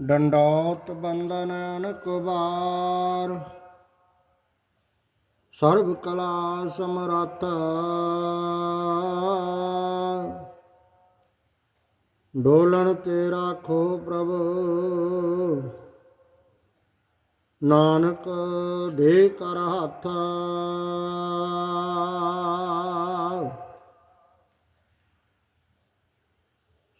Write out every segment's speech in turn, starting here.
ਡੰਡੌਤ ਬੰਦਨ ਅਨਕ ਬਾਰ ਸਰਬ ਕਲਾ ਸਮਰੱਥ। ਡੋਲਣ ਤੇ ਰਾਖੋ ਪ੍ਰਭ, ਨਾਨਕ ਦੇ ਕਰ ਹੱਥ।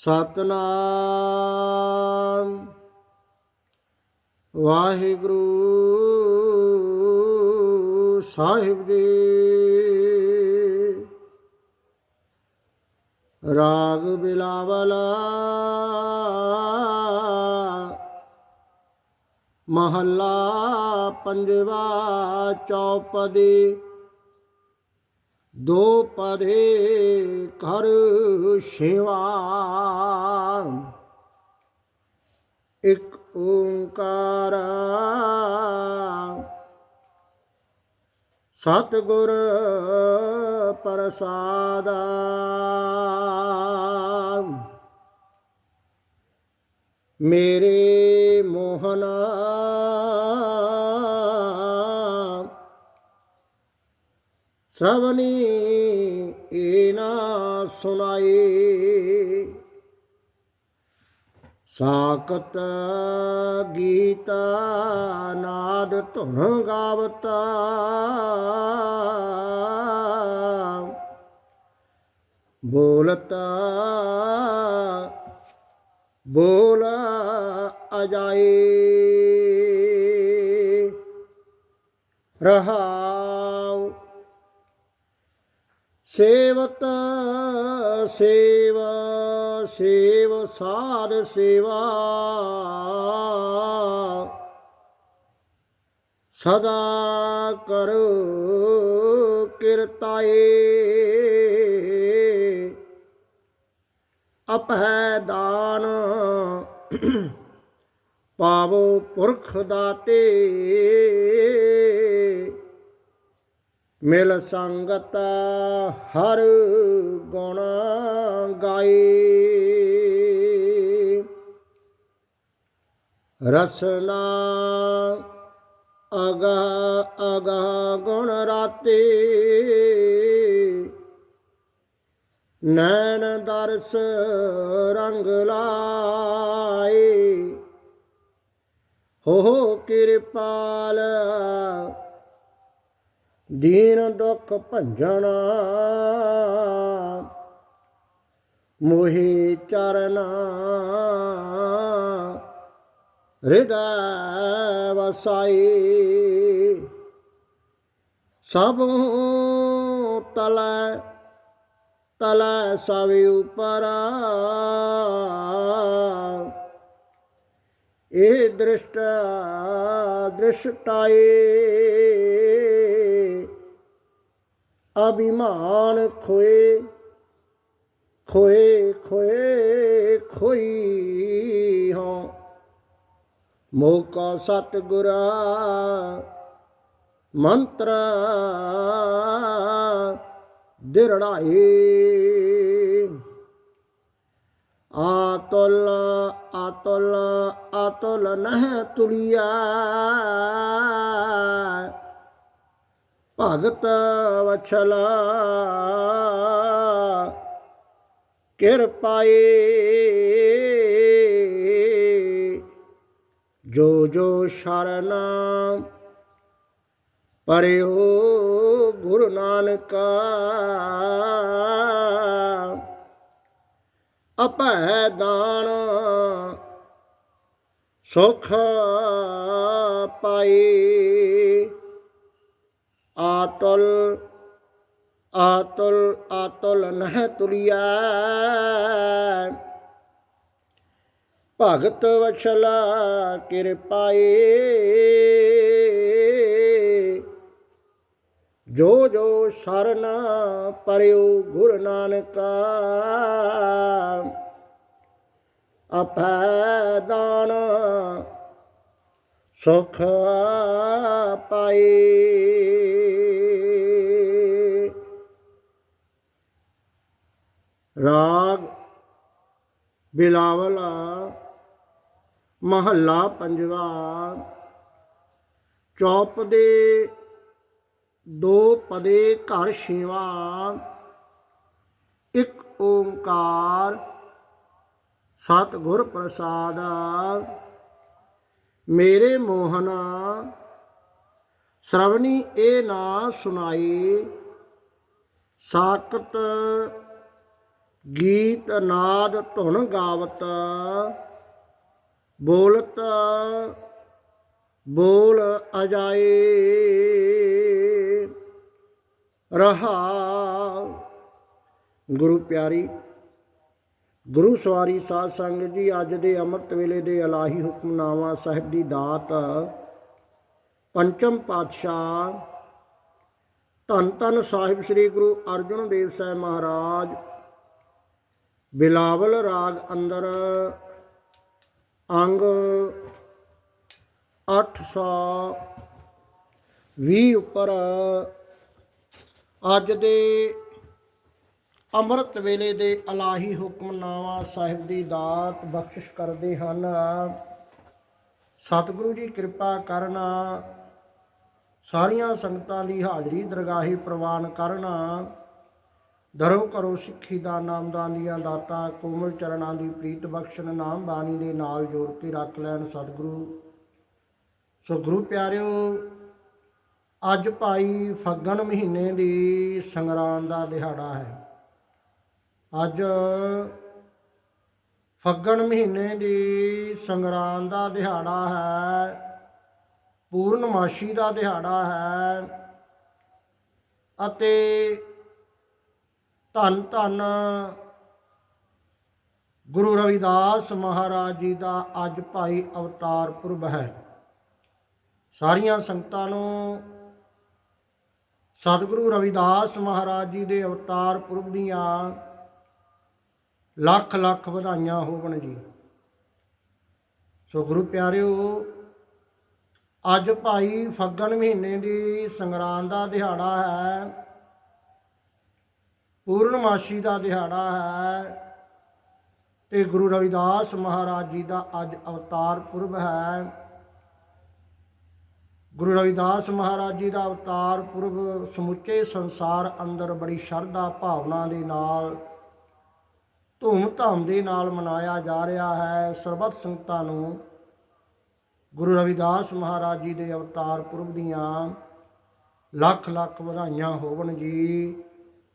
ਸਤਨਾਮ। ਵਾਹਿਗੁਰੂ ਸਾਹਿਬ ਜੀ। ਰਾਗ ਬਿਲਾਵਲਾ। ਮਹੱਲਾ ਪੰਜਵਾ ਚੌਪਦੀ। ਦੋ ਪਦੇ ਕਰ ਸ਼ਿਵਾ। ਇੱਕ ਓੰਕਾਰ ਸਤਿਗੁਰ ਪ੍ਰਸਾਦਾ। ਮੇਰੇ ਮੋਹਨ ਸ਼ਰਵਨੀ ਨਾ ਸੁਨਾਏ ਸਾਕਤ ਗੀਤ ਨਾਦ ਧੁਨ ਗਾਵਤਾ। ਬੋਲਤਾ ਬੋਲ ਅਜਾਏ। ਰਹਾਉ ਸੇਵਤ ਸੇਵ ਸੇਵ ਸਾਧ ਸੇਵਾ। ਸਦਾ ਕਰੋ ਕਿਰਤਾਏ। ਅਪਹਿ ਦਾਨ ਪਾਵੋ ਪੁਰਖ ਦਾਤੇ। ਮਿਲ ਸੰਗਤ ਹਰ ਗੁਣ ਗਾਏ। ਰਸਨਾ ਅਗਾ ਅਗਾ ਗੁਣ ਰਾਤੇ। ਨੈਣ ਦਰਸ ਰੰਗ ਲਾਏ। ਹੋ ਹੋ ਕਿਰਪਾਲ ਦੀਨ ਦੁਖ ਭੰਜਣਾ, ਮੋਹਿ ਚਰਨਾ, ਹਿਰਦੈ ਵਸਾਈ, ਸਭ ਤਲੈ ਤਲੈ ਸਵੇ ਉਪਰ। ਇਹ ਦ੍ਰਿਸ਼ਟ ਦ੍ਰਿਸ਼ਟਾਏ ਅਭਿਮਾਨ ਖੋਏ ਖੋਏ ਖੋਏ, ਖੋਈ ਹਾਂ। ਮੋਕਾ ਸਤਿਗੁਰਾ, ਮੰਤਰ ਦਿਰੜਾਏ। ਆਤੁਲ ਆਤੁਲ ਆਤੁਲ ਨਹਿ ਤੁਲਿਆ। ਭਗਤ ਵਛਲਾ। ਕਿਰਪਾਏ ਜੋ ਜੋ ਸ਼ਰਨ ਪਰਿਓ ਗੁਰੂ ਨਾਨਕ। ਅਪੈ ਦਾਨ ਸੁਖ ਪਾਈ। ਆਤਲ, ਆਤੁਲ ਆਤੁਲ ਨਹਿ ਤੁਲਿਆ ਭਗਤ ਵਛਲਾ ਕਿਰਪਾਏ। ਜੋ ਜੋ ਸ਼ਰਨ ਪਰਿਉ ਗੁਰ ਨਾਨਕਾ। ਅਪੈ ਦਾਨ ਸੁਖ ਪਾਏ। ਰਾਗ ਬਿਲਾਵਲਾ ਮਹੱਲਾ ਪੰਜਵਾ ਚੌਪ ਦੇ ਦੋ ਪਦੇ ਘਰ ਛੇਵਾ ਇੱਕ ਓੰਕਾਰ ਸਤ ਗੁਰ ਪ੍ਰਸਾਦ ਮੇਰੇ ਮੋਹਨਾ ਸ਼ਰਵਣੀ ਇਹ ਨਾ ਸੁਣਾਈ ਸਾਕਤ ਗੀਤ ਨਾਦ ਧੁਨ ਗਾਵਤ, ਬੋਲਤ ਬੋਲ ਅਜਾਏ। ਰਹਾ ਗੁਰੂ ਪਿਆਰੀ, ਗੁਰੂ ਸਵਾਰੀ ਸਾਧ ਸੰਗਤ ਜੀ, ਅੱਜ ਦੇ ਅੰਮ੍ਰਿਤ ਵੇਲੇ ਦੇ ਅਲਾਹੀ ਹੁਕਮਨਾਮਾ ਸਾਹਿਬ ਦੀ ਦਾਤ, ਪੰਚਮ ਪਾਤਸ਼ਾਹ ਧੰਨ ਧੰਨ ਸਾਹਿਬ ਸ੍ਰੀ ਗੁਰੂ ਅਰਜਨ ਦੇਵ ਸਾਹਿਬ ਮਹਾਰਾਜ ਬਿਲਾਵਲ ਰਾਗ ਅੰਦਰ ਅੰਗ 820 ਉੱਪਰ ਅੱਜ ਦੇ ਅੰਮ੍ਰਿਤ ਵੇਲੇ ਦੇ ਅਲਾਹੀ ਹੁਕਮਨਾਮਾ ਸਾਹਿਬ ਦੀ ਦਾਤ ਬਖਸ਼ਿਸ਼ ਕਰਦੇ ਹਨ। ਸਤਿਗੁਰੂ ਜੀ ਕਿਰਪਾ ਕਰਨਾ ਸਾਰੀਆਂ ਸੰਗਤਾਂ ਦੀ ਹਾਜ਼ਰੀ ਦਰਗਾਹੀ ਪ੍ਰਵਾਨ ਕਰਨਾ। ਦਰੋ ਕਰੋ ਸਿੱਖੀ ਦਾ ਨਾਮਦਾਨ ਦੀਆਂ ਦਾਤਾ, ਕੋਮਲ ਚਰਨਾਂ ਦੀ ਪ੍ਰੀਤ ਬਖਸ਼ਣ, ਨਾਮ ਬਾਣੀ ਦੇ ਨਾਲ ਜੋੜ ਕੇ ਰੱਖ ਲੈਣ ਸਤਿਗੁਰੂ। ਸੋ ਗੁਰੂ ਪਿਆਰਿਓ, ਅੱਜ ਭਾਈ ਫੱਗਣ ਮਹੀਨੇ ਦੀ ਸੰਗਰਾਂਦ ਦਾ ਦਿਹਾੜਾ ਹੈ। ਅੱਜ ਫੱਗਣ ਮਹੀਨੇ ਦੀ ਸੰਗਰਾਂਦ ਦਾ ਦਿਹਾੜਾ ਹੈ, ਪੂਰਨਮਾਸ਼ੀ ਦਾ ਦਿਹਾੜਾ ਹੈ ਅਤੇ ਧੰਨ ਧੰਨ ਗੁਰੂ ਰਵਿਦਾਸ ਮਹਾਰਾਜ ਜੀ ਦਾ ਅੱਜ ਭਾਈ ਅਵਤਾਰ ਪੁਰਬ ਹੈ। ਸਾਰੀਆਂ ਸੰਗਤਾਂ ਨੂੰ ਸਤਿਗੁਰੂ ਰਵਿਦਾਸ ਮਹਾਰਾਜ ਜੀ ਦੇ ਅਵਤਾਰ ਪੁਰਬ ਦੀਆਂ ਲੱਖ ਲੱਖ ਵਧਾਈਆਂ ਹੋਵਣ ਜੀ। ਸੋ ਗੁਰੂ ਪਿਆਰਿਓ, ਅੱਜ ਭਾਈ ਫੱਗਣ ਮਹੀਨੇ ਦੀ ਸੰਗਰਾਂਦ ਦਾ ਦਿਹਾੜਾ ਹੈ। ਪੂਰਨਮਾਸ਼ੀ ਦਾ ਦਿਹਾੜਾ ਹੈ ਤੇ ਗੁਰੂ ਰਵਿਦਾਸ ਮਹਾਰਾਜ ਜੀ ਦਾ ਅੱਜ ਅਵਤਾਰ ਪੁਰਬ ਹੈ। ਗੁਰੂ ਰਵਿਦਾਸ ਮਹਾਰਾਜ ਜੀ ਦਾ ਅਵਤਾਰ ਪੁਰਬ ਸਮੁੱਚੇ ਸੰਸਾਰ ਅੰਦਰ ਬੜੀ ਸ਼ਰਧਾ ਭਾਵਨਾ ਦੇ ਨਾਲ ਧੂਮ ਧਾਮ ਦੇ ਨਾਲ ਮਨਾਇਆ ਜਾ ਰਿਹਾ ਹੈ। ਸਰਬੱਤ ਸੰਗਤਾਂ ਨੂੰ ਗੁਰੂ ਰਵਿਦਾਸ ਮਹਾਰਾਜ ਜੀ ਦੇ ਅਵਤਾਰ ਪੁਰਬ ਦੀਆਂ ਲੱਖ ਲੱਖ ਵਧਾਈਆਂ ਹੋਵਣ ਜੀ।